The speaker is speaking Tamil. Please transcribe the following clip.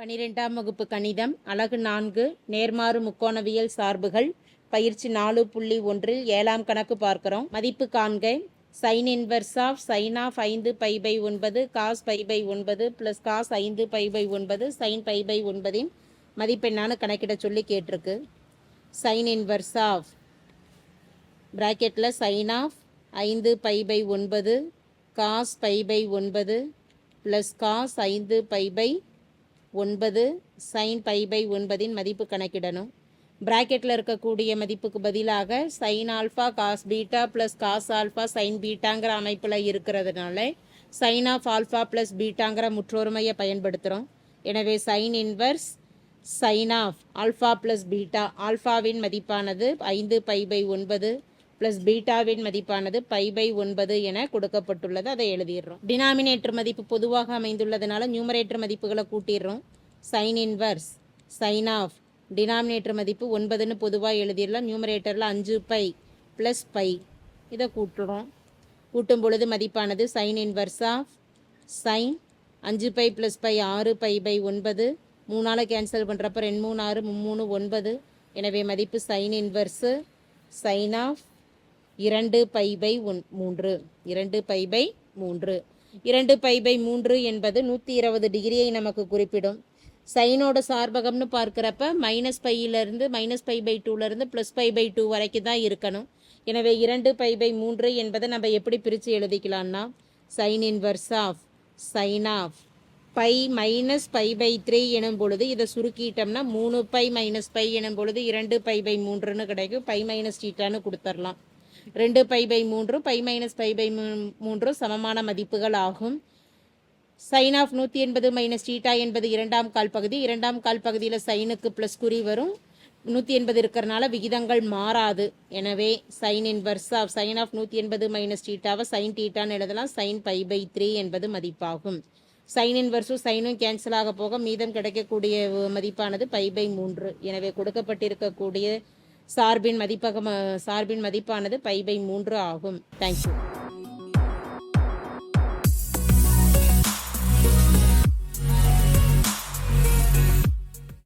பனிரெண்டாம் வகுப்பு கணிதம் அழகு நான்கு நேர்மாறு முக்கோணவியல் சார்புகள் பயிற்சி நாலு புள்ளி ஒன்றில் ஏழாம் கணக்கு பார்க்கிறோம். மதிப்பு காண்க. Sine inverse of sine of ஐந்து பை பை ஒன்பது காஸ் பை பை ஒன்பது ப்ளஸ் காஸ் ஐந்து பை பை ஒன்பது சைன் பை பை ஒன்பதின் மதிப்பெண்ணான கணக்கிட சொல்லி கேட்டிருக்கு. சைன் இன்வர்ஸ் ஆஃப் ப்ராக்கெட்டில் சைன் ஆஃப் ஐந்து பை பை ஒன்பது காஸ் பை பை ஒன்பது ப்ளஸ் காஸ் ஐந்து பை பை ஒன்பது சைன் பை பை ஒன்பதின் மதிப்பு கணக்கிடணும். ப்ராக்கெட்டில் இருக்கக்கூடிய மதிப்புக்கு பதிலாக sine alpha cos beta plus cos alpha sine பீட்டாங்கிற அமைப்பில் இருக்கிறதுனால சைன் ஆஃப் ஆல்ஃபா ப்ளஸ் பீட்டாங்கிற முற்றொருமையை பயன்படுத்துகிறோம் எனவே sine inverse sine of alpha plus beta ஆல்ஃபாவின் மதிப்பானது ஐந்து பை பை ஒன்பது ப்ளஸ் பீட்டாவின் மதிப்பானது பை பை ஒன்பது என கொடுக்கப்பட்டுள்ளது. அதை எழுதிடுறோம். டினாமினேட்டர் மதிப்பு பொதுவாக அமைந்துள்ளதுனால நியூமரேட்டர் மதிப்புகளை கூட்டிடுறோம். Sine inverse sine of denominator மதிப்பு ஒன்பதுன்னு பொதுவாக எழுதிடலாம். நியூமரேட்டரில் அஞ்சு பை ப்ளஸ் பை இதை கூட்டுறோம். கூட்டும் பொழுது மதிப்பானது சைன் இன்வர்ஸ் ஆஃப் சைன் அஞ்சு பை ப்ளஸ் பை ஆறு பை பை ஒன்பது. மூணால் கேன்சல் பண்ணுறப்ப ரெண்டு மூணு ஆறு மூணு ஒன்பது. எனவே மதிப்பு சைன் இன்வர்ஸு சைன் ஆஃப் இரண்டு பை பை ஒன் மூன்று. இரண்டு பை பை மூன்று. இரண்டு பை பை மூன்று என்பது நூற்றி இருபது டிகிரியை நமக்கு குறிப்பிடும். சைனோட சார்பகம்னு பார்க்குறப்ப மைனஸ் பையிலேருந்து மைனஸ் பை பை டூலேருந்து ப்ளஸ் பை பை டூ வரைக்கும் தான் இருக்கணும். எனவே இரண்டு பை பை மூன்று என்பதை நம்ம எப்படி பிரித்து எழுதிக்கலாம்னா sine inverse of sine of pi minus pi by three எனும் பொழுது இதை சுருக்கிட்டோம்னா மூணு பை மைனஸ் பை எனும் பொழுது இரண்டு பை பை மூன்றுன்னு கிடைக்கும். பை மைனஸ் டீட்டான்னு கொடுத்துர்லாம் ரெண்டு பை பை மூன்று பை மைனஸ் பை பை மூன்று சமமான மதிப்புகள் ஆகும். சைன் ஆஃப் நூற்றி எண்பது மைனஸ் டீட்டா என்பது இரண்டாம் கால் பகுதி. இரண்டாம் கால் பகுதியில் சைனுக்கு ப்ளஸ் குறி வரும். நூற்றி எண்பது இருக்கிறனால விகிதங்கள் மாறாது. எனவே sine inverse of sine of நூற்றி எண்பது மைனஸ் டீட்டாவை சைன் டீட்டான்னு எழுதலாம். சைன் பை பை த்ரீ என்பது மதிப்பாகும். சைன் இன்வர்ஸும் சைனும் கேன்சல் ஆக போக மீதம் கிடைக்கக்கூடிய மதிப்பானது பை பை மூன்று. எனவே கொடுக்கப்பட்டிருக்கக்கூடிய சார்பின் மதிப்பக சார்பின் மதிப்பானது பை பை மூன்று ஆகும். தேங்க்யூ